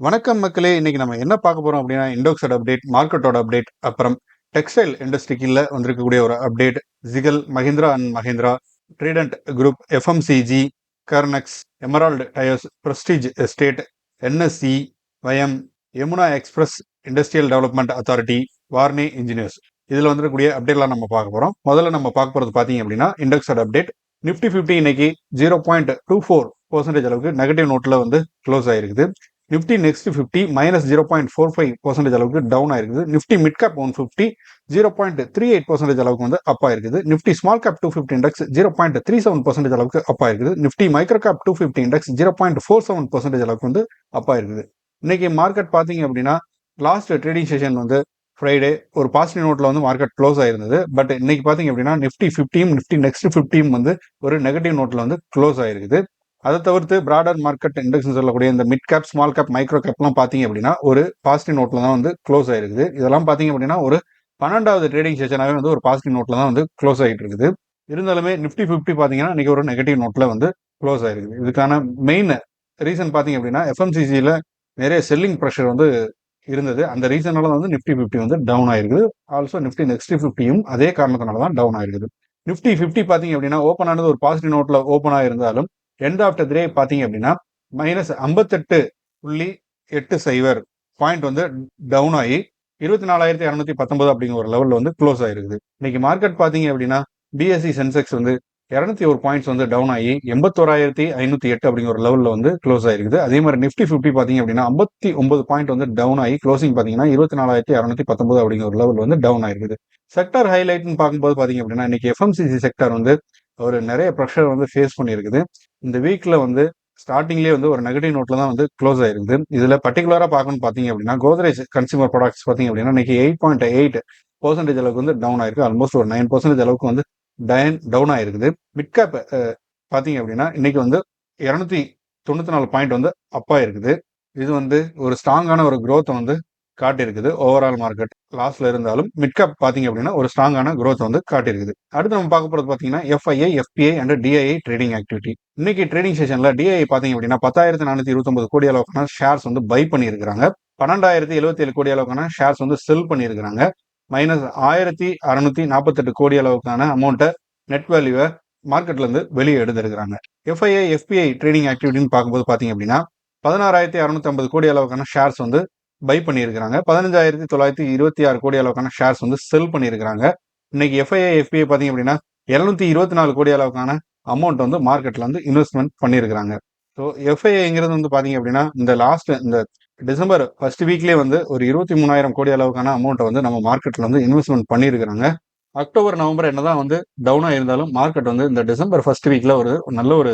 வணக்கம் மக்களே. இன்னைக்கு நம்ம என்ன பார்க்க போறோம் அப்படின்னா இண்டோக்ஸோட அப்டேட் மார்க்கெட்டோட அப்டேட் அப்புறம் டெக்ஸ்டைல் இண்டஸ்ட்ரிக்குள்ள வந்திருக்கக்கூடிய ஒரு update ஜிகல் Mahindra and Mahindra Trident group FMCG Kernex Emerald tyres Prestige estate NSC வயம் Yamuna express industrial development authority Warne engineers இதில் வந்துருக்கூடிய அப்டேட்லாம் நம்ம பார்க்க போகிறோம் முதல்ல நம்ம பார்க்க போகிறது பார்த்தீங்க அப்படின்னா இண்டெக்ஸோட அப்டேட் நிஃப்டி ஃபிஃப்டி இன்னைக்கு zero point two four percentage அளவுக்கு நெகட்டிவ் நோட்டில் வந்து க்ளோஸ் ஆகிருக்குது Nifty next fifty minus zero point four five percentage அளவுக்கு டவுன் ஆயிருக்குது. Nifty mid cap one fifty zero point three eight percentage அளவுக்கு வந்து அப் ஆயிருக்குது. Nifty small cap two fifty index zero point three seven percentage அளவுக்கு up ஆயிருக்குது. Nifty micro cap two fifty index zero point four seven percentage அளவுக்கு வந்து up ஆயிருக்குது. இன்னைக்கு market பார்த்தீங்க அப்படின்னா லாஸ்ட் ட்ரேடிங் செஷன் வந்து ஃப்ரைடே ஒரு பாசிட்டிவ் நோட்டில் வந்து மார்க்கெட் க்ளோஸ் ஆயிருந்தது. பட் இன்னைக்கு பார்த்தீங்க அப்படின்னா நிஃப்டி ஃபிஃப்டியும் நிஃப்டி நெக்ஸ்ட் ஃபிஃப்டியும் வந்து ஒரு நெகட்டிவ் நோட்டில் வந்து க்ளோஸ் ஆயிருக்குது. அதை தவிர்த்து பிராடர் மார்க்கெட் இண்டெக்ஸ் சொல்லக்கூடிய இந்த mid cap small cap micro கேப்லாம் பார்த்தீங்க அப்படின்னா ஒரு பாசிட்டிவ் நோட்டில் தான் வந்து க்ளோஸ் ஆகிருக்குது இதெல்லாம் பார்த்தீங்க அப்படின்னா ஒரு பன்னெண்டாவது ட்ரேடிங் செஷனாகவே வந்து ஒரு பாசிட்டிவ் நோட்டில் தான் வந்து க்ளோஸ் ஆகிட்டு இருக்குது இருந்தாலுமே நிஃப்டி ஃபிஃப்டி பார்த்தீங்கன்னா இன்றைக்கி ஒரு நெகட்டிவ் நோட்டில் வந்து க்ளோஸ் ஆகிருக்குது இதுக்கான மெயின் ரீசன் பார்த்தீங்க அப்படின்னா எஃப்எம்சிசியில் நிறைய செல்லிங் ப்ரெஷர் வந்து இருந்தது. அந்த ரீசனால வந்து நிஃப்டி ஃபிஃப்டி வந்து டவுன் ஆயிருக்குது. ஆல்சோ நிஃப்டி நெக்ஸ்ட் ஃபிஃப்டியும் அதே காரணத்தினால தான் டவுன் ஆயிருக்குது. நிஃப்டி ஃபிஃப்டி பார்த்தீங்க அப்படின்னா ஓப்பன் ஆனது ஒரு பாசிட்டிவ் நோட்டில் ஓப்பன் ஆயிருந்தாலும் எண்ட் ஆஃப் த டே பார்த்தீங்க அப்படின்னா மைனஸ் ஐம்பத்தெட்டு புள்ளி எட்டு சைவர் பாயிண்ட் வந்து டவுன் ஆகி இருபத்தி நாலாயிரத்தி இரநூத்தி பத்தொன்பது அப்படிங்கிற ஒரு லெவலில் வந்து க்ளோஸ் ஆயிருக்குது. இன்னைக்கு மார்க்கெட் பார்த்தீங்க அப்படின்னா பிஎஸ்சி சென்செக்ஸ் வந்து இரநூத்தி ஒரு பாயிண்ட்ஸ் வந்து டவுன் ஆகி எண்பத்தோராயிரத்தி ஐநூத்தி எட்டு அப்படிங்கிற ஒரு லெவலில் வந்து க்ளோஸ் ஆயிருக்குது. அதே மாதிரி நிஃப்டி ஃபிஃப்டி பார்த்தீங்க அப்படின்னா ஐம்பத்தி ஒன்பது பாயிண்ட் வந்து டவுன் ஆகி க்ளோசிங் பார்த்தீங்கன்னா இருபத்தி நாலாயிரத்தி இரநூத்தி பத்தொன்பது அப்படிங்கிற ஒரு லெவல் வந்து டவுன் ஆயிருக்குது. செக்டர் ஹைலைட்னு பார்க்கும்போது பார்த்தீங்க அப்படின்னா இன்னைக்கு எஃப்எம்சிசி செக்டர் வந்து ஒரு நிறைய ப்ரெஷர் வந்து ஃபேஸ் பண்ணியிருக்குது. இந்த வீக்கில் வந்து ஸ்டார்டிங்லேயே வந்து ஒரு நெகட்டிவ் நோட்டில் தான் வந்து க்ளோஸ் ஆயிருக்குது. இதில் பர்டிகுலராக பார்க்கணும்னு பார்த்தீங்க அப்படின்னா கோத்ரேஜ் கன்சியூமர் ப்ராடக்ட்ஸ் பார்த்தீங்க அப்படின்னா இன்னைக்கு எயிட் பாயிண்ட் எயிட் பர்சன்டேஜ் அளவுக்கு வந்து டவுன் ஆயிருக்கு. ஆல்மோஸ்ட் ஒரு நைன் பர்சன்டேஜ் அளவுக்கு வந்து டயன் டவுன் ஆயிருக்குது. மிட்கேப் பார்த்தீங்க அப்படின்னா இன்னைக்கு வந்து இரநூத்தி தொண்ணூற்றி நாலு பாயிண்ட் வந்து அப்பாக இருக்குது இது வந்து ஒரு ஸ்ட்ராங்கான ஒரு க்ரோத்தை வந்து காட்டியிருக்குது. ஓவரால் மார்க்கெட் லாஸ்ட்ல இருந்தாலும் மிட்கப் பார்த்தீங்க அப்படின்னா ஒரு ஸ்ட்ராங்கான க்ரோத் வந்து காட்டியிருக்குது. அடுத்து நம்ம பார்க்க போறது பார்த்தீங்கன்னா FIA FII and DII trading activity இன்னைக்கு ட்ரேடிங் செஷன்ல டிஐஐ பார்த்தீங்க அப்படின்னா பத்தாயிரத்தி நானூத்தி இருபத்தொன்பது கோடி அளவுக்கான ஷேர்ஸ் வந்து பை பண்ணியிருக்காங்க பன்னெண்டாயிரத்தி எழுபத்தி ஏழு கோடி அளவுக்கான ஷேர்ஸ் வந்து செல் பண்ணியிருக்காங்க மைனஸ் ஆயிரத்தி அறுநூத்தி நாற்பத்தெட்டு கோடி அளவுக்கான அமௌண்ட்டை நெட் வேல்யூவை மார்க்கெட்ல இருந்து வெளியே எடுத்திருக்கிறாங்க. எஃப்ஐஏ எஃபிஐ ட்ரேடிங் ஆக்டிவிட்டின்னு பார்க்கும்போது பார்த்தீங்க அப்படின்னா பதினாறாயிரத்தி அறுநூத்தி ஐம்பது கோடி அளவுக்கான ஷேர்ஸ் வந்து பை பண்ணியிருக்கிறாங்க. பதினஞ்சாயிரத்தி தொள்ளாயிரத்தி இருபத்தி ஆறு கோடி அளவுக்கான ஷேர்ஸ் வந்து செல் பண்ணியிருக்கிறாங்க. இன்னைக்கு எஃப்ஐஏ எஃபிஐ பார்த்தீங்க அப்படின்னா எழுநூத்தி இருபத்தி நாலு கோடி அளவுக்கான அமௌண்ட் வந்து மார்க்கெட்ல வந்து இன்வெஸ்ட்மெண்ட் பண்ணியிருக்கிறாங்க. ஸோ எஃப்ஐஏங்கிறது வந்து பார்த்தீங்க அப்படின்னா இந்த லாஸ்ட் இந்த டிசம்பர் ஃபர்ஸ்ட் வீக்லேயே வந்து ஒரு இருபத்தி மூணாயிரம் கோடி அளவுக்கான அமௌண்ட்டை வந்து நம்ம மார்க்கெட்டில் வந்து இன்வெஸ்ட்மெண்ட் பண்ணியிருக்கிறாங்க. அக்டோபர் நவம்பர் என்னதான் வந்து டவுனாக இருந்தாலும் மார்க்கெட் வந்து இந்த டிசம்பர் ஃபர்ஸ்ட் வீக்கில் ஒரு நல்ல ஒரு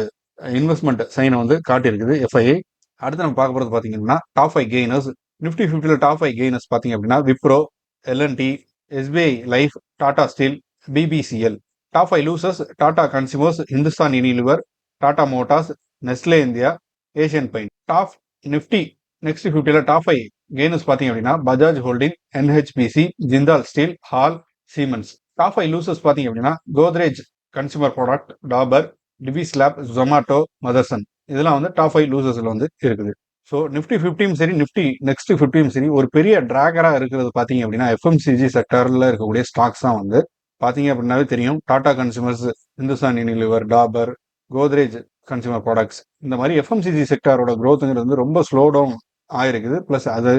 இன்வெஸ்ட்மெண்ட் சைனை வந்து காட்டியிருக்குது எஃப்ஐஐ அடுத்து நம்ம பார்க்க போகிறது பார்த்தீங்கன்னா டாப் ஃபைவ் கெய்னர்ஸ் நிஃப்டி ஃபிஃப்டியில் டாப் ஃபைவ் கெய்னர்ஸ் பார்த்தீங்க அப்படின்னா Wipro L and T SBI life Tata steel BPCL top five losers Tata consumers Hindustan Unilever Tata motors Nestle India Asian paint top Nifty next ஃபிஃப்டியில் top five gainers பார்த்தீங்க அப்படின்னா Bajaj holding NHPC Jindal steel HAL Siemens top five losers பார்த்தீங்க அப்படின்னா Godrej consumer product Dabur Divi's lab Zomato Motherson இதெல்லாம் வந்து top five லூசர்ஸில் வந்து இருக்குது. So Nifty ஃபிஃப்டியும் சரி நிஃப்டி நெக்ஸ்ட் ஃபிஃப்டியும் சரி ஒரு பெரிய டிராகராக இருக்கிறது பார்த்தீங்க அப்படின்னா எஃப்எம்சிஜி செக்டரில் இருக்கக்கூடிய ஸ்டாக்ஸ் தான் வந்து. பார்த்தீங்க அப்படின்னாவே தெரியும். Tata consumers Hindustan Unilever Dabur Godrej consumer products இந்த மாதிரி எஃப்எம்சிஜி செக்டாரோட க்ரோத்துங்கிறது வந்து ரொம்ப ஸ்லோ டவுன் ஆயிருக்குது. ப்ளஸ் அது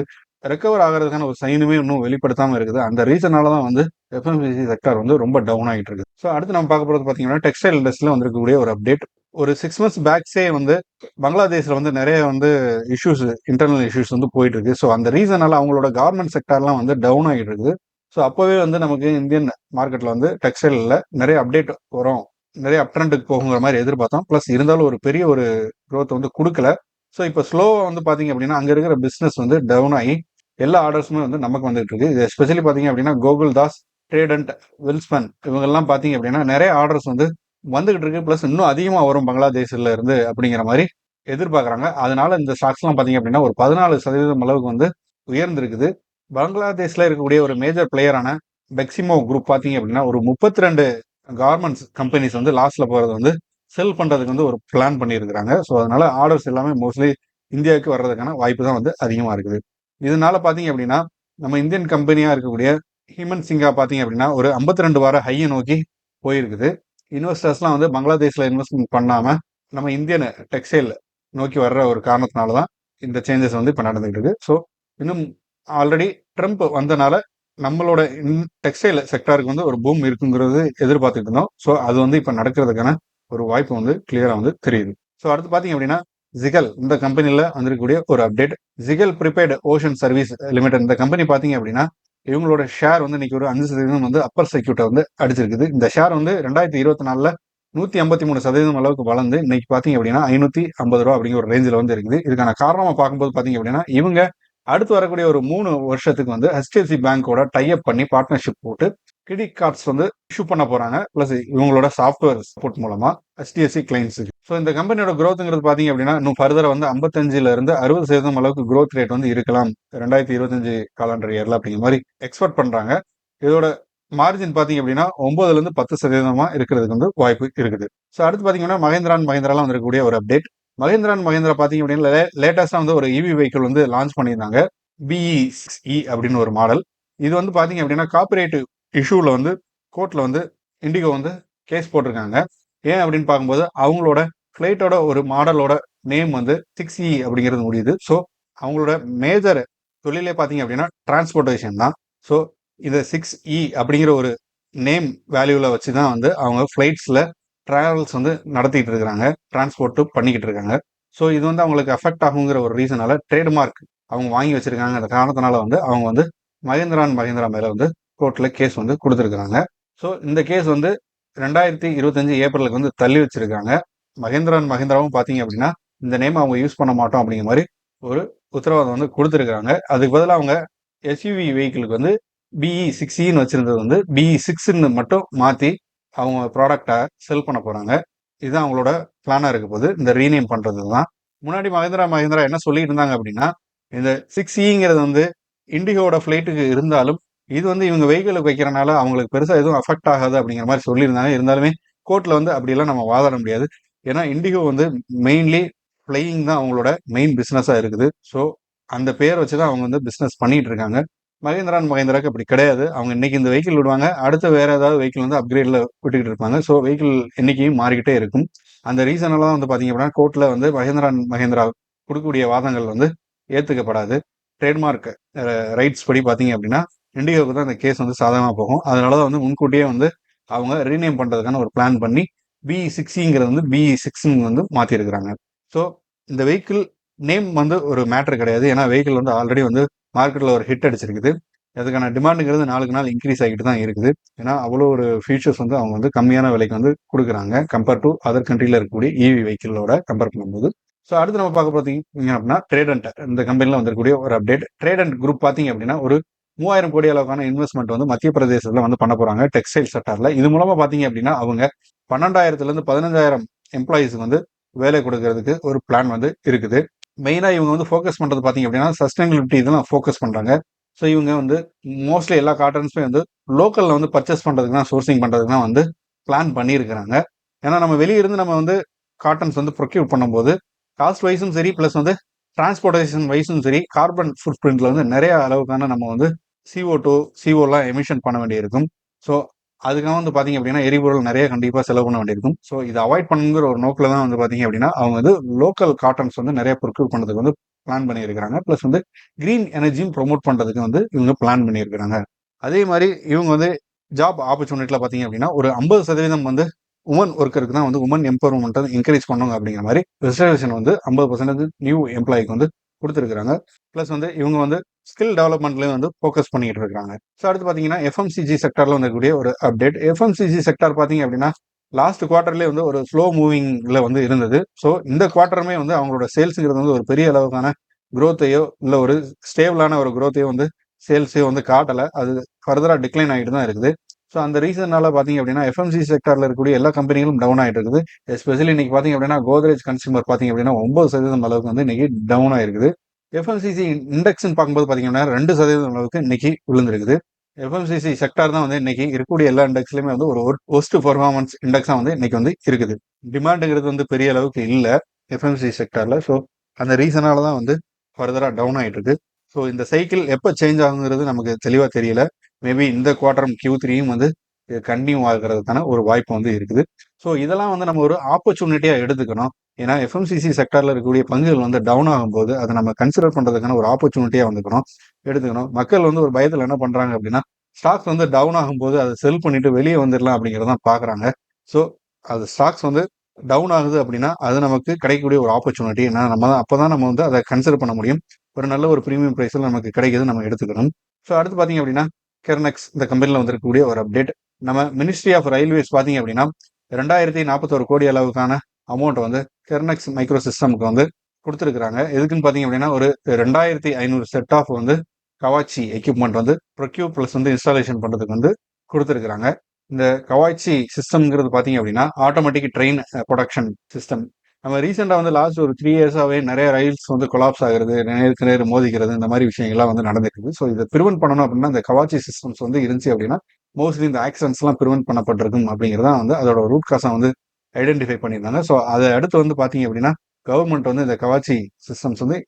ரெக்கவர் ஆகிறதுக்கான ஒரு சைனுமே இன்னும் வெளிப்படுத்தாமல் இருக்குது. அந்த ரீசனால தான் வந்து எஃப்எம்சிஜி செக்டார் வந்து ரொம்ப டவுன் ஆகிட்டு இருக்குது ஸோ அடுத்து நம்ம பார்க்க போகிறது பார்த்தீங்கன்னா டெக்ஸ்டைல் இண்டஸ்ட்ரியில் வந்திருக்கக்கூடிய ஒரு அப்டேட் ஒரு சிக்ஸ் மந்த்ஸ் பேக்ஸே வந்து பங்களாதேஷ்ல வந்து நிறைய வந்து இஷ்யூஸ் இன்டர்னல் இஷ்யூஸ் வந்து போயிட்டு இருக்கு ஸோ அந்த ரீசனால அவங்களோட கவர்மெண்ட் செக்டார்லாம் வந்து டவுன் ஆகிட்டு இருக்குது ஸோ அப்போவே வந்து நமக்கு இந்தியன் மார்க்கெட்டில் வந்து டெக்ஸ்டைலில் நிறைய அப்டேட் வரும். நிறைய அப் ட்ரெண்டுக்கு போகுங்கிற மாதிரி எதிர்பார்த்தோம். ப்ளஸ் இருந்தாலும் ஒரு பெரிய ஒரு க்ரோத் வந்து கொடுக்கல. ஸோ இப்போ ஸ்லோவாக வந்து பார்த்தீங்க அப்படின்னா அங்கே இருக்கிற பிஸ்னஸ் வந்து டவுன் ஆகி எல்லா ஆர்டர்ஸுமே வந்து நமக்கு வந்துகிட்டு இருக்கு இது எஸ்பெஷலி பார்த்தீங்க அப்படின்னா கோகுல் தாஸ் ட்ரேட் அண்ட் வில்ஸ்மன் இவங்கெல்லாம் பார்த்தீங்க அப்படின்னா நிறைய ஆர்டர்ஸ் வந்து வந்துகிட்டு இருக்கு ப்ளஸ் இன்னும் அதிகமாக வரும் பங்களாதேஷ்ல இருந்து அப்படிங்கிற மாதிரி எதிர்பார்க்குறாங்க. அதனால இந்த ஸ்டாக்ஸ்லாம் பார்த்தீங்க அப்படின்னா ஒரு பதினாலு சதவீதம் அளவுக்கு வந்து உயர்ந்திருக்குது. பங்களாதேஷ்ல இருக்கக்கூடிய ஒரு மேஜர் பிளேயரான பெக்சிமோ குரூப் பார்த்தீங்க அப்படின்னா ஒரு முப்பத்தி ரெண்டு கார்மெண்ட்ஸ் கம்பெனிஸ் வந்து லாஸ்ட்ல போகிறது வந்து செல் பண்ணுறதுக்கு வந்து ஒரு பிளான் பண்ணியிருக்கிறாங்க. ஸோ அதனால ஆர்டர்ஸ் எல்லாமே மோஸ்ட்லி இந்தியாவுக்கு வர்றதுக்கான வாய்ப்பு தான் வந்து அதிகமாக இருக்குது. இதனால பார்த்தீங்க அப்படின்னா நம்ம இந்தியன் கம்பெனியாக இருக்கக்கூடிய ஹிமன் சிங்கா பார்த்தீங்க அப்படின்னா ஒரு ஐம்பத்தி ரெண்டு வார ஹையை நோக்கி போயிருக்குது. இன்வெஸ்டர்ஸ்லாம் வந்து பங்களாதேஷில் இன்வெஸ்ட்மெண்ட் பண்ணாமல் நம்ம இந்தியன் டெக்ஸ்டைல் நோக்கி வர்ற ஒரு காரணத்தினால தான் இந்த சேஞ்சஸ் வந்து இப்போ நடந்துகிட்டு இருக்கு ஸோ இன்னும் ஆல்ரெடி ட்ரம்ப் வந்தனால நம்மளோட டெக்ஸ்டைல் செக்டாருக்கு வந்து ஒரு பூம் இருக்குங்கிறது எதிர்பார்த்துட்டு இருந்தோம். ஸோ அது வந்து இப்போ நடக்கிறதுக்கான ஒரு வாய்ப்பு வந்து கிளியராக வந்து தெரியுது. ஸோ அடுத்து பார்த்தீங்க அப்படின்னா ஜிகல் இந்த கம்பெனியில் வந்திருக்கக்கூடிய ஒரு அப்டேட் ஜிகல் ப்ரிபேர்டு ஓஷன் சர்வீஸ் லிமிடெட் இந்த கம்பெனி பார்த்தீங்க அப்படின்னா இவங்களோட ஷேர் வந்து இன்னைக்கு ஒரு அஞ்சு சதவீதம் வந்து அப்பர் சர்க்கியூட்டை வந்து அடிச்சிருக்குது. இந்த ஷேர் வந்து ரெண்டாயிரத்தி இருபத்தி நாலில் நூற்றி ஐம்பத்தி மூணு சதவீதம் அளவுக்கு வளர்ந்து இன்னைக்கு பார்த்தீங்க அப்படின்னா ஐநூற்றி ஐம்பது ரூபா அப்படிங்கிற ஒரு ரேஞ்சில் வந்து இருக்குது. இதுக்கான காரணமாக பார்க்கும்போது பார்த்தீங்க அப்படின்னா இவங்க அடுத்து வரக்கூடிய ஒரு மூணு வருஷத்துக்கு வந்து ஹெச்டிஎஃப்சி பேங்கோட டைப் பண்ணி பார்ட்னர்ஷிப் போட்டு கிரெடிட் கார்ட்ஸ் வந்து இஷ்யூ பண்ண போறாங்க. பிளஸ் இவங்களோட சாஃப்ட்வேர் சப்போர்ட் மூலமா ஹெச்டிஎஃப்சி கிளைண்ட்ஸுக்கு ஸோ இந்த கம்பெனியோட க்ரோத்துங்கிறது பார்த்தீங்க அப்படின்னா இன்னும் ஃபர்தர் வந்து ஐம்பத்தஞ்சுல இருந்து அறுபது சதவீதம் அளவுக்கு க்ரோத் ரேட் வந்து இருக்கலாம். ரெண்டாயிரத்தி இருபத்தஞ்சு காலண்டர் இயர்ல அப்படிங்கிற மாதிரி எக்ஸ்பெக்ட் பண்றாங்க. இதோட மார்ஜின் பார்த்தீங்க அப்படின்னா ஒன்பதுல இருந்து பத்து சதவீதமா இருக்கிறதுக்கு வந்து வாய்ப்பு இருக்குது. ஸோ அடுத்து பார்த்தீங்கன்னா மகேந்திரான் மகேந்திராலாம் வந்திருக்கக்கூடிய ஒரு அப்டேட் மகேந்திரான் மகேந்திரா பார்த்தீங்க அப்படின்னா லேட்டஸ்டாக வந்து ஒரு இவி வெஹிக்கிள் வந்து லான்ச் பண்ணியிருந்தாங்க. பிஇ சிக்ஸ் இ அப்படின்னு ஒரு மாடல் இது வந்து பார்த்தீங்க அப்படின்னா காப்பிரைட் இஷ்யூவில் வந்து கோர்ட்டில் வந்து இண்டிகோ வந்து கேஸ் போட்டிருக்காங்க. ஏன் அப்படின்னு பார்க்கும்போது அவங்களோட ஃப்ளைட்டோட ஒரு மாடலோட நேம் வந்து சிக்ஸ் இ அப்படிங்கிறது முடியுது. ஸோ அவங்களோட மேஜர் தொழிலே பார்த்தீங்க அப்படின்னா டிரான்ஸ்போர்ட்டேஷன் தான். ஸோ இந்த சிக்ஸ் இ அப்படிங்கிற ஒரு நேம் வேல்யூவில் வச்சு தான் வந்து அவங்க ஃப்ளைட்ஸில் ட்ராவல்ஸ் வந்து நடத்திட்டு இருக்கிறாங்க டிரான்ஸ்போர்ட்டும் பண்ணிக்கிட்டு இருக்காங்க. ஸோ இது வந்து அவங்களுக்கு அஃபெக்ட் ஆகுங்கிற ஒரு ரீசனால ட்ரேட்மார்க் அவங்க வாங்கி வச்சிருக்காங்க அந்த காரணத்தினால வந்து அவங்க வந்து மகேந்திரான் மகேந்திரா மேலே வந்து கோர்ட்டில் கேஸ் வந்து கொடுத்துருக்குறாங்க. ஸோ இந்த கேஸ் வந்து ரெண்டாயிரத்தி இருபத்தஞ்சு ஏப்ரலுக்கு வந்து தள்ளி வச்சிருக்காங்க. அண்ட் மகேந்திராவும் பார்த்தீங்க அப்படின்னா இந்த நேம் அவங்க யூஸ் பண்ண மாட்டோம் அப்படிங்கிற மாதிரி ஒரு உத்தரவாதம் வந்து கொடுத்துருக்காங்க அதுக்கு பதிலாக அவங்க எஸ்யூவி வெஹிக்கிளுக்கு வந்து பிஇ சிக்ஸ்இன்னு வச்சுருந்தது வந்து பிஇ சிக்ஸ்ன்னு மட்டும் மாற்றி அவங்க ப்ராடக்டை செல் பண்ண போகிறாங்க இதுதான் அவங்களோட பிளானாக இருக்க போது இந்த ரீநேம் பண்ணுறது தான் முன்னாடி மகேந்திரா மகேந்திரா என்ன சொல்லிட்டு இருந்தாங்க அப்படின்னா இந்த சிக்ஸ் இங்கிறது வந்து இண்டிகோட ஃப்ளைட்டுக்கு இருந்தாலும் இது வந்து இவங்க வெஹிக்கிளுக்கு வைக்கிறனால அவங்களுக்கு பெருசாக எதுவும் அஃபெக்ட் ஆகாது அப்படிங்கிற மாதிரி சொல்லியிருந்தாங்க. இருந்தாலுமே கோர்ட்டில் வந்து அப்படிலாம் நம்ம வாதாட முடியாது. ஏன்னா இண்டிகோ வந்து மெயின்லி ஃப்ளையிங் தான் அவங்களோட மெயின் பிஸ்னஸாக இருக்குது. ஸோ அந்த பேர் வச்சு தான் அவங்க வந்து பிஸ்னஸ் பண்ணிட்டு இருக்காங்க. மகேந்திரான் மகேந்திராக்கு அப்படி கிடையாது. அவங்க இன்னைக்கு இந்த வெஹிக்கிள் விடுவாங்க. அடுத்த வேற ஏதாவது வெஹிக்கிள் வந்து அப்கிரேட்ல விட்டுக்கிட்டு இருப்பாங்க. ஸோ வெஹிக்கிள் எண்ணிக்கையும் மாறிக்கிட்டே இருக்கும். அந்த ரீசனெல்லாம் வந்து பார்த்தீங்க அப்படின்னா கோர்ட்டில் வந்து மகேந்திரான் மகேந்திரா கொடுக்கக்கூடிய வாதங்கள் வந்து ஏற்றுக்கப்படாது ட்ரேட்மார்க் ரைட்ஸ் படி பார்த்தீங்க அப்படின்னா இண்டிகோவுக்கு தான் இந்த கேஸ் வந்து சாதகமாக போகும். அதனால தான் வந்து முன்கூட்டியே வந்து அவங்க ரீநேம் பண்ணுறதுக்கான ஒரு பிளான் பண்ணி பிஇ சிக்ஸிங்கிறது வந்து பிஇ சிக்ஸ்ன்னு வந்து மாற்றிருக்கிறாங்க ஸோ இந்த வெஹிக்கிள் நேம் வந்து ஒரு மேட்ரு கிடையாது. ஏன்னா வெஹிக்கிள் வந்து ஆல்ரெடி வந்து மார்க்கெட்டில் ஒரு ஹிட் அடிச்சிருக்குது. அதுக்கான டிமாண்டுங்கிறது நாளுக்கு நாள் இன்க்ரீஸ் ஆகிட்டு தான் இருக்குது. ஏன்னா அவ்வளோ ஒரு ஃபீச்சர்ஸ் வந்து அவங்க வந்து கம்மியான விலைக்கு வந்து கொடுக்குறாங்க. கம்பேர் டு அதர் கண்ட்ரியில் இருக்கக்கூடிய இவி வெஹிக்கிளோட கம்பேர் பண்ணும்போது. ஸோ அடுத்து நம்ம பார்க்க பார்த்தீங்க அப்படின்னா ட்ரேடண்ட் இந்த கம்பெனியில் வந்திருக்கக்கூடிய ஒரு அப்டேட் ட்ரேடண்ட் குரூப் பார்த்தீங்க அப்படின்னா ஒரு மூவாயிரம் கோடி அளவுக்கான இன்வெஸ்ட்மெண்ட் வந்து மத்திய பிரதேசத்தில் வந்து பண்ண போறாங்க டெக்ஸ்டைல் செக்டர்ல இது மூலமா பார்த்தீங்க அப்படின்னா அவங்க பன்னெண்டாயிரத்துலேருந்து பதினஞ்சாயிரம் எம்ப்ளாயிஸ்க்கு வந்து வேலை கொடுக்கறதுக்கு ஒரு பிளான் வந்து இருக்குது. மெயினாக இவங்க வந்து ஃபோக்கஸ் பண்ணுறது பார்த்தீங்க அப்படின்னா சஸ்டைனபிலிட்டி இதெல்லாம் ஃபோக்கஸ் பண்ணுறாங்க ஸோ இவங்க வந்து மோஸ்ட்லி எல்லா காட்டன்ஸுமே வந்து லோக்கலில் வந்து பர்ச்சேஸ் பண்ணுறதுக்குனா சோர்சிங் பண்ணுறதுக்குனா வந்து பிளான் பண்ணியிருக்கிறாங்க ஏன்னா நம்ம வெளியே இருந்து நம்ம வந்து காட்டன்ஸ் வந்து ப்ரொக்யூர் பண்ணும்போது காஸ்ட் வைஸும் சரி ப்ளஸ் வந்து டிரான்ஸ்போர்ட்டேஷன் வைஸும் சரி கார்பன் ஃபுட் பிரிண்ட்ல வந்து நிறைய அளவுக்கான நம்ம வந்து சிஓ டூ சிஓலாம் எமிஷன் பண்ண வேண்டியிருக்கும். ஸோ அதுக்காக வந்து பார்த்தீங்க அப்படின்னா எரிபொருள் நிறைய கண்டிப்பாக செலவு பண்ண வேண்டியிருக்கும். ஸோ இதை அவாய்ட் பண்ணுங்கிற ஒரு நோக்கில் தான் வந்து பார்த்தீங்க அப்படின்னா அவங்க வந்து லோக்கல் காட்டன்ஸ் வந்து நிறைய ப்ரொக்யூர் பண்ணுறதுக்கு வந்து பிளான் பண்ணியிருக்கிறாங்க. ப்ளஸ் வந்து க்ரீன் எனர்ஜியும் ப்ரொமோட் பண்ணுறதுக்கு வந்து இவங்க பிளான் பண்ணியிருக்கிறாங்க. அதே மாதிரி இவங்க வந்து ஜாப் ஆப்பர்ச்சுனிட்டியில் பார்த்தீங்க அப்படின்னா ஒரு ஐம்பது சதவீதம் வந்து உமன் ஒர்க்கருக்கு தான் வந்து உமன் எம்பவர்மெண்ட் வந்து என்கரேஜ் பண்ணுங்க அப்படிங்கிற மாதிரி ரிசர்வேஷன் வந்து ஐம்பது பர்சன்டேஜ் நியூ எம்ப்ளாய்க்கு வந்து கொடுத்துருக்குறாங்க. ப்ளஸ் வந்து இவங்க வந்து ஸ்கில் டெவலப்மெண்ட்லேயும் வந்து ஃபோக்கஸ் பண்ணிட்டு இருக்காங்க. ஸோ அடுத்து பார்த்தீங்கன்னா எஃப்எம்சிஜி செக்டரில் வந்துக்கூடிய ஒரு அப்டேட் எஃப்எம்சிஜி செக்டார் பார்த்தீங்க அப்படின்னா லாஸ்ட் குவார்டர்லேயே வந்து ஒரு ஸ்லோ மூவிங்கில் வந்து இருந்தது. ஸோ இந்த குவார்ட்டருமே வந்து அவங்களோட சேல்ஸுங்கிறது வந்து ஒரு பெரிய அளவுக்கான குரோத்தையோ இல்லை ஒரு ஸ்டேபிளான ஒரு குரோத்தையோ வந்து சேல்ஸையோ வந்து காட்டலை. அது ஃபர்தராக டிக்ளைன் ஆகிட்டு தான் இருக்குது. ஸோ அந்த ரீசனால பார்த்தீங்க அப்படின்னா எஃப்எம்சி செக்டரில் இருக்கக்கூடிய எல்லா கம்பெனிகளும் டவுன் ஆகிட்டு இருக்குது. எஸ்பெஷலி இன்னைக்கு பார்த்தீங்க அப்படின்னா கோத்ரேஜ் கன்சியூமர் பார்த்தீங்க அப்படின்னா ஒன்பது சதவீதம் அளவுக்கு வந்து இன்னைக்கு டவுன் ஆயிருக்குது எஃப்எம்சிசி இண்டெக்ஸ்னு பார்க்கும்போது பார்த்தீங்கன்னா ரெண்டு சதவீதம் அளவுக்கு இன்னைக்கு விழுந்திருக்குது. எஃப்எம்சிசி செக்டார் தான் வந்து இன்னைக்கு இருக்கக்கூடிய எல்லா இண்டெக்ஸ்லையுமே வந்து ஒரு ஒஸ்ட் பர்ஃபார்மன்ஸ் இண்டெக்ஸாக வந்து இன்னைக்கு வந்து இருக்குது. டிமாண்டுங்கிறது வந்து பெரிய அளவுக்கு இல்லை எஃப்எம்சி செக்டாரில் ஸோ அந்த ரீசனால தான் வந்து ஃபர்தராக டவுன் ஆகிட்டு இருக்கு ஸோ இந்த சைக்கிள் எப்போ சேஞ்ச் ஆகுங்கிறது நமக்கு தெளிவாக தெரியல. மேபி இந்த குவார்டரும் கியூ த்ரீயும் வந்து கண்டினியூ ஆகிறதுக்கான ஒரு வாய்ப்பு வந்து இருக்குது. ஸோ இதெல்லாம் வந்து நம்ம ஒரு ஆப்பர்ச்சுனிட்டியாக எடுத்துக்கணும். ஏன்னா எஃப்எம்சிசி செக்டரில் இருக்கக்கூடிய பங்குகள் வந்து டவுன் ஆகும்போது அதை நம்ம கன்சிடர் பண்ணுறதுக்கான ஒரு ஆப்பர்ச்சுனிட்டியாக வந்துக்கணும் எடுத்துக்கணும். மக்கள் வந்து ஒரு பயத்தில் என்ன பண்ணுறாங்க அப்படின்னா ஸ்டாக்ஸ் வந்து டவுன் ஆகும்போது அதை செல் பண்ணிட்டு வெளியே வந்துடலாம் அப்படிங்கிறத பார்க்குறாங்க ஸோ அது ஸ்டாக்ஸ் வந்து டவுன் ஆகுது அப்படின்னா அது நமக்கு கிடைக்கக்கூடிய ஒரு ஆப்பர்ச்சுனிட்டி ஏன்னா நம்ம தான் அப்போ தான் நம்ம வந்து அதை கன்சிடர் பண்ண முடியும். ஒரு நல்ல ஒரு ப்ரீமியம் ப்ரைஸில் நமக்கு கிடைக்கிது நம்ம எடுத்துக்கணும். ஸோ அடுத்து பார்த்தீங்க அப்படின்னா கெர்னெக்ஸ் இந்த கம்பெனியில் வந்திருக்கக்கூடிய ஒரு அப்டேட் நம்ம மினிஸ்ட்ரி ஆஃப் ரயில்வேஸ் பார்த்தீங்க அப்படின்னா ரெண்டாயிரத்தி நாற்பத்தோரு கோடி அளவுக்கான அமௌண்ட் வந்து கெர்னக்ஸ் மைக்ரோ சிஸ்டமுக்கு வந்து கொடுத்துருக்குறாங்க. எதுக்குன்னு பார்த்தீங்க அப்படின்னா ஒரு ரெண்டாயிரத்தி ஐநூறு செட் ஆஃப் வந்து கவாச்சி எக்யூப்மெண்ட் வந்து ப்ரொக்யூ ப்ளஸ் வந்து இன்ஸ்டாலேஷன் பண்ணுறதுக்கு வந்து கொடுத்துருக்குறாங்க. இந்த கவாச்சி சிஸ்டம்ங்கிறது பார்த்தீங்க அப்படின்னா ஆட்டோமேட்டிக் ட்ரெயின் ப்ரொடக்ஷன் சிஸ்டம் நம்ம ரீசெண்டாக வந்து லாஸ்ட் ஒரு த்ரீ இயர்ஸாகவே நிறைய ரயில்ஸ் வந்து கொலாப்ஸ் ஆகுறது நேருக்கு நேர் மோதிக்கிறது இந்த மாதிரி விஷயங்கள்லாம் வந்து நடந்துருக்கு ஸோ இதை ப்ரிவென்ட் பண்ணணும் அப்படின்னா இந்த கவாச்சி சிஸ்டம்ஸ் வந்து இருந்துச்சு அப்படின்னா மோஸ்ட்லி இந்த ஆக்சிடென்ட்ஸ்லாம் ப்ரிவென்ட் பண்ணப்பட்டிருக்கும் அப்படிங்கிறதான் வந்து அதோட ரூட் காசாக வந்து ஐடென்டிஃபை பண்ணியிருந்தாங்க. ஸோ அதை அடுத்து வந்து பார்த்தீங்க அப்படின்னா கவர்மெண்ட் வந்து இந்த கவாச்சி சிஸ்டம்ஸ் வந்து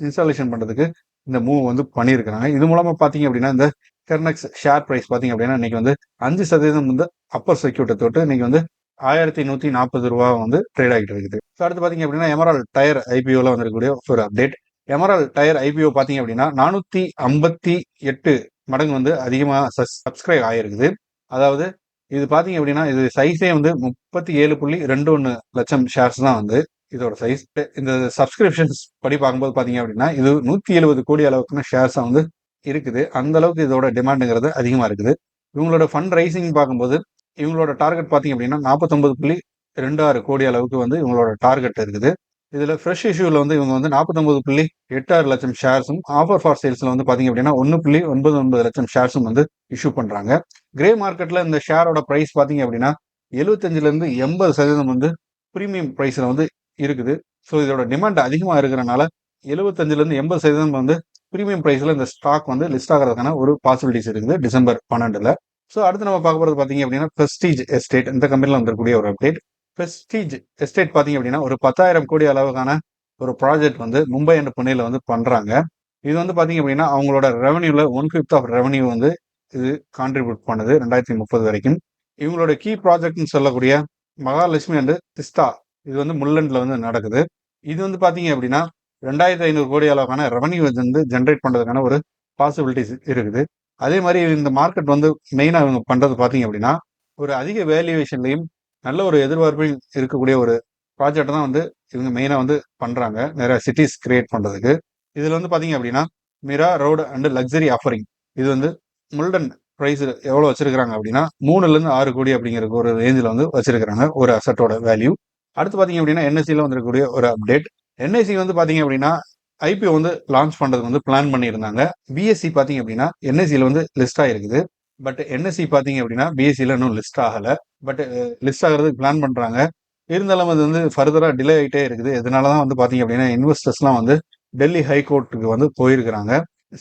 இன்ஸ்டாலேஷன் பண்ணுறதுக்கு இந்த மூவ் வந்து பண்ணியிருக்கிறாங்க. இது மூலமாக பார்த்தீங்க அப்படின்னா இந்த கெர்னெக்ஸ் ஷேர் ப்ரைஸ் பார்த்தீங்க அப்படின்னா இன்னைக்கு வந்து அஞ்சு சதவீதம் வந்து அப்பர் செக்யூட்டை தொட்டு இன்னைக்கு வந்து ஆயிரத்தி நூற்றி நாற்பது ரூபா வந்து ட்ரேட் ஆகிட்டு இருக்குது. ஸோ அடுத்து பார்த்தீங்க அப்படின்னா எமரால் டயர் ஐபிஓவில் வந்திருக்கக்கூடிய ஒரு அப்டேட் எமரால் டயர் ஐபிஓ பார்த்தீங்க அப்படின்னா நானூற்றி ஐம்பத்தி எட்டு மடங்கு வந்து அதிகமாக சப்ஸ்கிரைப் ஆகிருக்குது அதாவது இது பார்த்தீங்க அப்படின்னா இது சைஸே வந்து முப்பத்தி ஏழு புள்ளி ரெண்டு ஒன்று லட்சம் ஷேர்ஸ் தான் வந்து இதோட சைஸ் இந்த சப்ஸ்கிரிப்ஷன்ஸ் படி பார்க்கும்போது பார்த்தீங்க அப்படின்னா இது நூற்றி எழுபது கோடி அளவுக்குன்னு ஷேர்ஸாக வந்து இருக்குது. அந்த அளவுக்கு இதோட டிமாண்டுங்கிறது அதிகமாக இருக்குது. இவங்களோட ஃபண்ட் ரைசிங் பார்க்கும்போது இவங்களோட டார்கெட் பார்த்தீங்க அப்படின்னா நாற்பத்தொம்பது புள்ளி ரெண்டு ஆறு கோடி அளவுக்கு வந்து இவங்களோட டார்கெட் இருக்குது. இதில் ஃப்ரெஷ் இஷ்யூவில் வந்து இவங்க வந்து நாற்பத்தொம்பது புள்ளி எட்டாறு லட்சம் ஷேர்ஸும் ஆஃபர் ஃபார் சேல்ஸில் வந்து பார்த்தீங்க அப்படின்னா ஒன்று புள்ளி ஒன்பது ஒன்பது லட்சம் ஷேர்ஸும் வந்து இஷ்யூ பண்ணுறாங்க கிரே மார்க்கெட்டில் இந்த ஷேரோட ப்ரைஸ் பார்த்தீங்க அப்படின்னா எழுபத்தஞ்சிலேருந்து எண்பது சதவீதம் வந்து ப்ரீமியம் ப்ரைஸில் வந்து இருக்குது. ஸோ இதோட டிமாண்ட் அதிகமாக இருக்கிறனால எழுபத்தஞ்சிலேருந்து எண்பது சதவீதம் வந்து ப்ரீமியம் ப்ரைஸில் இந்த ஸ்டாக் வந்து லிஸ்ட் ஆகிறதுக்கான ஒரு பாசிபிலிட்டிஸ் இருக்குது டிசம்பர் பன்னெண்டில். ஸோ அடுத்து நம்ம பார்க்க போகிறது பார்த்தீங்க அப்படின்னா பெஸ்டீஜ் எஸ்டேட் இந்த கம்பெனியில் வந்திருக்கக்கூடிய ஒரு அப்டேட் பிரஸ்டீஜ் எஸ்டேட் பார்த்தீங்க அப்படின்னா ஒரு பத்தாயிரம் கோடி அளவுக்கான ஒரு ப்ராஜெக்ட் வந்து மும்பை அண்ட் புனேல வந்து பண்ணுறாங்க இது வந்து பார்த்தீங்க அப்படின்னா அவங்களோட ரெவன்யூவில் ஒன் ஃபிஃப்த் ஆஃப் ரெவன்யூ வந்து இது கான்ட்ரிபியூட் பண்ணுது ரெண்டாயிரத்தி முப்பது வரைக்கும். இவங்களோட கீ ப்ராஜெக்ட்னு சொல்லக்கூடிய மகாலட்சுமி அண்ட் திஸ்தா இது வந்து முல்லண்டில் வந்து நடக்குது. இது வந்து பார்த்தீங்க அப்படின்னா ரெண்டாயிரத்தி ஐநூறு கோடி அளவுக்கான ரெவன்யூ வந்து ஜென்ரேட் பண்ணுறதுக்கான ஒரு பாசிபிலிட்டிஸ் இருக்குது. அதே மாதிரி இந்த மார்க்கெட் வந்து மெயினாக இவங்க பண்ணுறது பார்த்தீங்க அப்படின்னா ஒரு அதிக வேல்யூவேஷன்லையும் நல்ல ஒரு எதிர்பார்ப்பில் இருக்கக்கூடிய ஒரு ப்ராஜெக்ட் தான் வந்து இவங்க மெயினாக வந்து பண்ணுறாங்க நிறைய சிட்டிஸ் கிரியேட் பண்ணுறதுக்கு இதில் வந்து பார்த்தீங்க அப்படின்னா Mira road and luxury offering இது வந்து முல்டன் ப்ரைஸ் எவ்வளோ வச்சுருக்கிறாங்க அப்படின்னா மூணுலேருந்து ஆறு கோடி அப்படிங்கிற ஒரு ரேஞ்சில் வந்து வச்சிருக்கிறாங்க ஒரு அசட்டோட வேல்யூ அடுத்து பார்த்தீங்க அப்படின்னா என்எஸ்சியில் வந்திருக்கக்கூடிய ஒரு அப்டேட் என்ஐசி வந்து பார்த்தீங்க அப்படின்னா ஐபிஓ வந்து லான்ச் பண்ணுறதுக்கு வந்து பிளான் பண்ணியிருந்தாங்க. பிஎஸ்சி பார்த்தீங்க அப்படின்னா என்எஸ்சியில் வந்து லிஸ்ட் ஆகிருக்குது பட் என்எஸ்சி பார்த்தீங்க அப்படின்னா பிஎஸ்சியில் இன்னும் லிஸ்ட் ஆகலை. பட் லிஸ்ட் ஆகிறதுக்கு பிளான் பண்ணுறாங்க இருந்தாலும் அது வந்து ஃபர்தராக டிலே ஆகிட்டே இருக்குது. இதனால தான் வந்து பார்த்தீங்க அப்படின்னா இன்வெஸ்டர்ஸ்லாம் வந்து டெல்லி ஹைகோர்ட்டுக்கு வந்து போயிருக்கிறாங்க.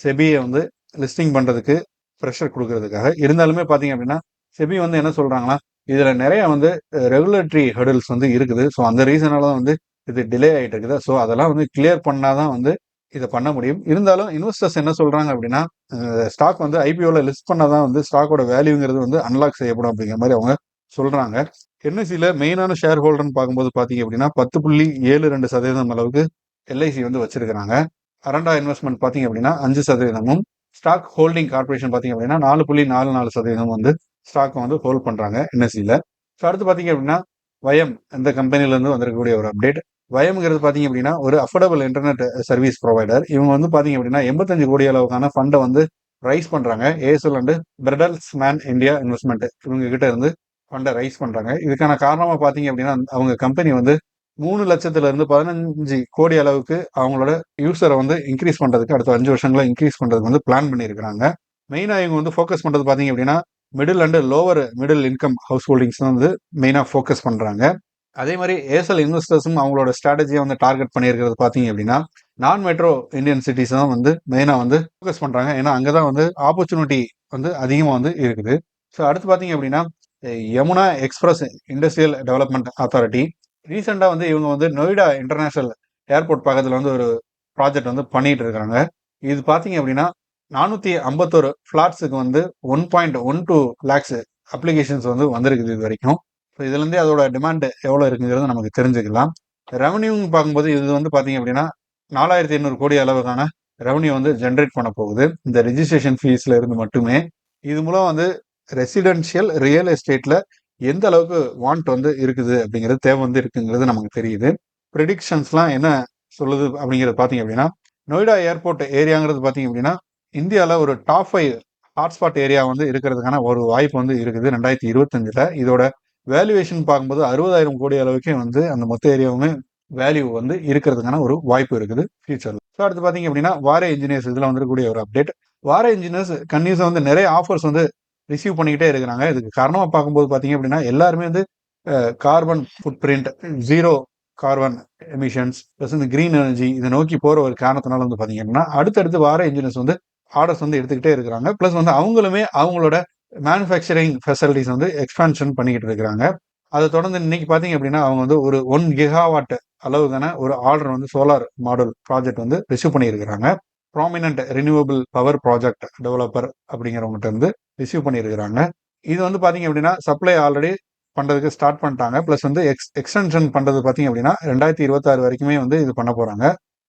செபியை வந்து லிஸ்டிங் பண்ணுறதுக்கு ப்ரெஷர் கொடுக்கறதுக்காக. இருந்தாலுமே பார்த்தீங்க அப்படின்னா செபி வந்து என்ன சொல்கிறாங்கன்னா இதில் நிறைய வந்து ரெகுலேட்டரி ஹெடில்ஸ் வந்து இருக்குது. ஸோ அந்த ரீசனால தான் வந்து இது டிலே ஆகிட்டு இருக்குது. ஸோ அதெல்லாம் வந்து கிளியர் பண்ணாதான் வந்து இதை பண்ண முடியும். இருந்தாலும் இன்வெஸ்டர்ஸ் என்ன சொல்கிறாங்க அப்படின்னா ஸ்டாக் வந்து ஐபிஓவில் லிஸ்ட் பண்ணால் தான் வந்து ஸ்டாக்கோட வேல்யூங்கிறது வந்து அன்லாக் செய்யப்படும் அப்படிங்கிற மாதிரி அவங்க சொல்கிறாங்க என்எஸ்சியில் மெயினான ஷேர் ஹோல்டர்னு பார்க்கும்போது பார்த்தீங்க அப்படின்னா பத்து புள்ளி ஏழு ரெண்டு சதவீதம் அளவுக்கு எல்ஐசி வந்து வச்சிருக்கிறாங்க. அரண்டா இன்வெஸ்ட்மெண்ட் பார்த்தீங்க அப்படின்னா அஞ்சு சதவீதமும் ஸ்டாக் ஹோல்டிங் கார்பரேஷன் பார்த்தீங்க அப்படின்னா நாலு புள்ளி நாலு நாலு சதவீதம் வந்து ஸ்டாக் வந்து ஹோல்ட் பண்ணுறாங்க என்எஸ்சியில் ஸோ அடுத்து பார்த்தீங்க அப்படின்னா வயம் இந்த கம்பெனிலேருந்து வந்திருக்கக்கூடிய ஒரு அப்டேட் வயம்ங்கிறது பார்த்தீங்க அப்படின்னா ஒரு அஃபோர்டபுள் இன்டர்நெட் சர்வீஸ் ப்ரொவைடர் இவங்க வந்து பார்த்தீங்க அப்படின்னா எண்பத்தஞ்சு கோடி அளவுக்கான ஃபண்டை வந்து ரைஸ் பண்ணுறாங்க ஏஎஸ்எல் அண்டு பிரெடல்ஸ் மேன் இந்தியா இன்வெஸ்ட்மெண்ட் இவங்க கிட்ட இருந்து ஃபண்டை ரைஸ் பண்ணுறாங்க இதுக்கான காரணமாக பார்த்தீங்க அப்படின்னா அவங்க கம்பெனி வந்து மூணு லட்சத்துல இருந்து பதினஞ்சு கோடி அளவுக்கு அவங்களோட யூசரை வந்து இன்க்ரீஸ் பண்ணுறதுக்கு அடுத்த அஞ்சு வருஷங்களை இன்க்ரீஸ் பண்ணுறதுக்கு வந்து பிளான் பண்ணியிருக்கிறாங்க. மெயினாக இவங்க வந்து ஃபோக்கஸ் பண்ணுறது பார்த்தீங்க அப்படின்னா middle and lower middle income house holdings வந்து மெயினாக ஃபோக்கஸ் பண்ணுறாங்க அதே மாதிரி ஏசல் இன்வெஸ்டர்ஸும் அவங்களோட ஸ்ட்ராட்டஜியை வந்து டார்கெட் பண்ணியிருக்கிறது பார்த்தீங்க அப்படின்னா நான் மெட்ரோ இந்தியன் சிட்டிஸ் தான் வந்து மெயினாக வந்து ஃபோக்கஸ் பண்ணுறாங்க ஏன்னா அங்கே தான் வந்து ஆப்பர்ச்சுனிட்டி வந்து அதிகமாக வந்து இருக்குது. ஸோ அடுத்து பார்த்தீங்க அப்படின்னா Yamuna express industrial development authority ரீசெண்டாக வந்து இவங்க வந்து நொய்டா இன்டர்நேஷ்னல் ஏர்போர்ட் பக்கத்தில் வந்து ஒரு ப்ராஜெக்ட் வந்து பண்ணிட்டு இருக்காங்க. இது பார்த்தீங்க அப்படின்னா நானூற்றி ஐம்பத்தோரு ஃப்ளாட்ஸுக்கு வந்து one point one two lakhs applications வந்து வந்திருக்குது இது வரைக்கும். ஸோ இதுலேருந்தே அதோட டிமாண்ட் எவ்வளோ இருக்குங்கிறது நமக்கு தெரிஞ்சுக்கலாம். ரெவன்யூங்க பார்க்கும்போது இது வந்து பார்த்தீங்க அப்படின்னா நாலாயிரத்தி எண்ணூறு கோடி அளவுக்கான ரெவன்யூ வந்து ஜென்ரேட் பண்ண போகுது. இந்த ரெஜிஸ்ட்ரேஷன் ஃபீஸில் இருந்து மட்டுமே. இது மூலம் வந்து ரெசிடென்ஷியல் ரியல் எஸ்டேட்டில் எந்த அளவுக்கு வாண்ட் வந்து இருக்குது அப்படிங்கிறது தேவை வந்து இருக்குங்கிறது நமக்கு தெரியுது. ப்ரிடிக்ஷன்ஸ்லாம் என்ன சொல்லுது அப்படிங்கிறது பார்த்தீங்க அப்படின்னா நொய்டா ஏர்போர்ட் ஏரியாங்கிறது பார்த்தீங்க அப்படின்னா இந்தியாவில் ஒரு டாப் ஃபைவ் ஹாட்ஸ்பாட் ஏரியா வந்து இருக்கிறதுக்கான ஒரு வாய்ப்பு வந்து இருக்குது. ரெண்டாயிரத்தி இருபத்தஞ்சில் இதோட வேல்யூவேஷன் பார்க்கும்போது அறுபதாயிரம் கோடி அளவுக்கே வந்து அந்த மொத்த ஏரியாவுமே வேல்யூ வந்து இருக்கிறதுக்கான ஒரு வாய்ப்பு இருக்குது ஃபியூச்சரில் ஸோ அடுத்து பார்த்தீங்க அப்படின்னா வார இன்ஜினியர்ஸ் இதில் வந்துருக்கூடிய ஒரு அப்டேட் வார இன்ஜினியர்ஸ் கன்யூஸாக வந்து நிறைய ஆஃபர்ஸ் வந்து ரிசீவ் பண்ணிக்கிட்டே இருக்கிறாங்க. இதுக்கு காரணமாக பார்க்கும்போது பார்த்தீங்க அப்படின்னா எல்லாருமே வந்து carbon footprint zero carbon emissions plus இந்த க்ரீன் எனர்ஜி இதை நோக்கி போகிற ஒரு காரணத்தினால வந்து பார்த்தீங்க அப்படின்னா அடுத்தடுத்து வார இன்ஜினியர்ஸ் வந்து ஆர்டர்ஸ் வந்து எடுத்துக்கிட்டே இருக்கிறாங்க. ப்ளஸ் வந்து அவங்களுமே அவங்களோட மேனுஃபேக்சரிங் ஃபெசிலிட்டிஸ் வந்து எக்ஸ்பேன்ஷன் பண்ணிக்கிட்டு இருக்கிறாங்க. அதை தொடர்ந்து இன்னைக்கு பார்த்தீங்க அப்படின்னா அவங்க வந்து ஒரு ஒன் கிகாவாட் அளவுக்கான ஒரு ஆர்டர் வந்து சோலார் மாடல் ப்ராஜெக்ட் வந்து ரிசீவ் பண்ணியிருக்கிறாங்க. Prominent renewable power project developer அப்படிங்கிறவங்ககிட்ட receive பண்ணியிருக்கிறாங்க. இது வந்து பார்த்தீங்க அப்படின்னா சப்ளை ஆல்ரெடி பண்ணுறதுக்கு ஸ்டார்ட் பண்ணிட்டாங்க. ப்ளஸ் வந்து எக்ஸ் எக்ஸ்டென்ஷன் பண்ணுறது பார்த்தீங்க அப்படின்னா ரெண்டாயிரத்தி இருபத்தாறு வரைக்குமே வந்து இது பண்ண போகிறாங்க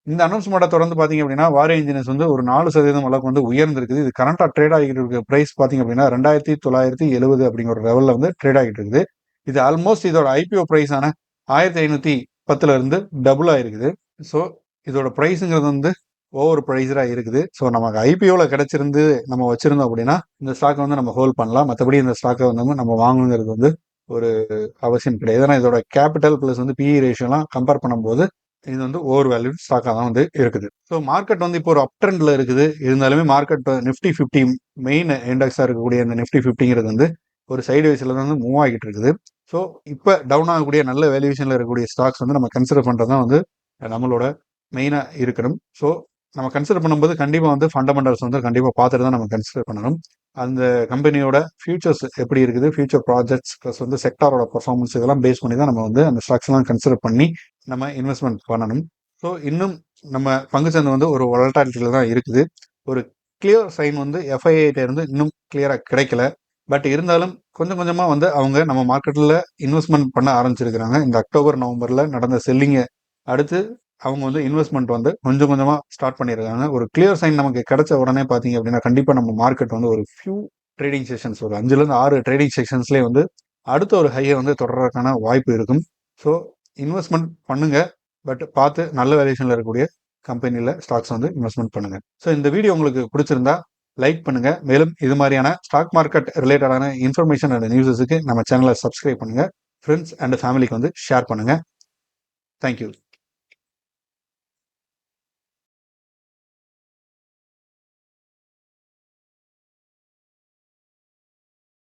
இந்த அனௌன்ஸ்மெண்ட்டை தொடர்ந்து பார்த்தீங்க அப்படின்னா வாரிய இன்ஜினியர்ஸ் வந்து ஒரு நாலு சதவீதம் அளவுக்கு வந்து உயர்ந்திருக்குது. இது கரண்டாக ட்ரேட் ஆகிட்டு இருக்க ப்ரைஸ் பார்த்தீங்க அப்படின்னா ரெண்டாயிரத்தி தொள்ளாயிரத்தி எழுபது அப்படிங்கிற ஒரு லெவலில் வந்து ட்ரேட் ஆகிட்டு இருக்குது. இது ஆல்மோஸ்ட் இதோட ஐபிஓ ப்ரைஸான ஆயிரத்தி ஐநூற்றி பத்துல இருந்து டபுள் ஆயிருக்குது ஸோ இதோட ப்ரைஸுங்கிறது வந்து ஓவர் ப்ரைஸராக இருக்குது. ஸோ நமக்கு ஐபிஓவில் கிடச்சிருந்து நம்ம வச்சுருந்தோம் அப்படின்னா இந்த ஸ்டாக்கை வந்து நம்ம ஹோல்ட் பண்ணலாம். மற்றபடி இந்த ஸ்டாக்கை வந்து நம்ம வாங்கணுங்கிறது வந்து ஒரு அவசியம் கிடையாது. ஏன்னா இதோட கேபிட்டல் ப்ளஸ் வந்து பிஇ ரேஷியோலாம் கம்பேர் பண்ணும்போது இது வந்து ஓவர் வேல்யூ ஸ்டாக்காக தான் வந்து இருக்குது. ஸோ மார்க்கெட் வந்து இப்போ ஒரு அப் ட்ரெண்டில் இருக்குது. இருந்தாலுமே மார்க்கெட் நிஃப்டி ஃபிஃப்டி மெயின் இண்டெக்ஸாக இருக்கக்கூடிய இந்த நிஃப்டி ஃபிஃப்டிங்கிறது வந்து ஒரு சைடு வைஸில் வந்து மூவ் ஆகிட்டு இருக்குது. ஸோ இப்போ டவுன் ஆகக்கூடிய நல்ல வேல்யூவேஷனில் இருக்கக்கூடிய ஸ்டாக்ஸ் வந்து நம்ம கன்சிடர் பண்ணுறது தான் வந்து நம்மளோட மெயினாக இருக்கணும். ஸோ நம்ம கன்சிடர் பண்ணும்போது கண்டிப்பாக வந்து ஃபண்டமெண்டல்ஸ் வந்து கண்டிப்பாக பார்த்துட்டு தான் நம்ம கன்சிடர் பண்ணணும். அந்த கம்பெனியோட ஃபியூச்சர்ஸ் எப்படி இருக்குது? ஃபியூச்சர் ப்ராஜெக்ட்ஸ் ப்ளஸ் வந்து செக்டாரோட பர்ஃபார்மன்ஸ் இதெல்லாம் பேஸ் பண்ணி தான் நம்ம வந்து அந்த ஸ்டாக்ஸ்லாம் கன்சிடர் பண்ணி நம்ம இன்வெஸ்ட்மெண்ட் பண்ணணும். ஸோ இன்னும் நம்ம பங்கு சந்தை வந்து ஒரு வளட்டாலிட்டியில் தான் இருக்குது. ஒரு கிளியர் சைன் வந்து எஃப்ஐஐட்ட இருந்து இன்னும் கிளியராக கிடைக்கல. பட் இருந்தாலும் கொஞ்சம் கொஞ்சமாக வந்து அவங்க நம்ம மார்க்கெட்டில் இன்வெஸ்ட்மெண்ட் பண்ண ஆரம்பிச்சிருக்கிறாங்க. இந்த அக்டோபர் நவம்பரில் நடந்த செல்லிங்கை அடுத்து அவங்க வந்து இன்வெஸ்ட்மெண்ட் வந்து கொஞ்சம் கொஞ்சமாக ஸ்டார்ட் பண்ணியிருக்காங்க ஒரு கிளியர் சைன் நமக்கு கிடைச்ச உடனே பார்த்தீங்க அப்படின்னா கண்டிப்பாக நம்ம மார்க்கெட் வந்து ஒரு ஃபியூ ட்ரேடிங் செஷன்ஸ் ஒரு அஞ்சுலேருந்து ஆறு ட்ரேடிங் செஷன்ஸ்லேயே வந்து அடுத்த ஒரு ஹையை வந்து தொடர்றதுக்கான வாய்ப்பு இருக்கும். ஸோ இன்வெஸ்ட்மெண்ட் பண்ணுங்க. பட் பார்த்து நல்ல வேல்யூஷனில் இருக்கக்கூடிய கம்பெனியில் ஸ்டாக்ஸ் வந்து இன்வெஸ்ட்மெண்ட் பண்ணுங்க. ஸோ இந்த வீடியோ உங்களுக்கு பிடிச்சிருந்தா லைக் பண்ணுங்க. மேலும் இது மாதிரியான ஸ்டாக் மார்க்கெட் ரிலேட்டடான இன்ஃபர்மேஷன் அண்ட் நியூஸஸுக்கு நம்ம சேனலை சப்ஸ்கிரைப் பண்ணுங்க. ஃப்ரெண்ட்ஸ் அண்ட் ஃபேமிலிக்கு வந்து ஷேர் பண்ணுங்க. தேங்க்யூ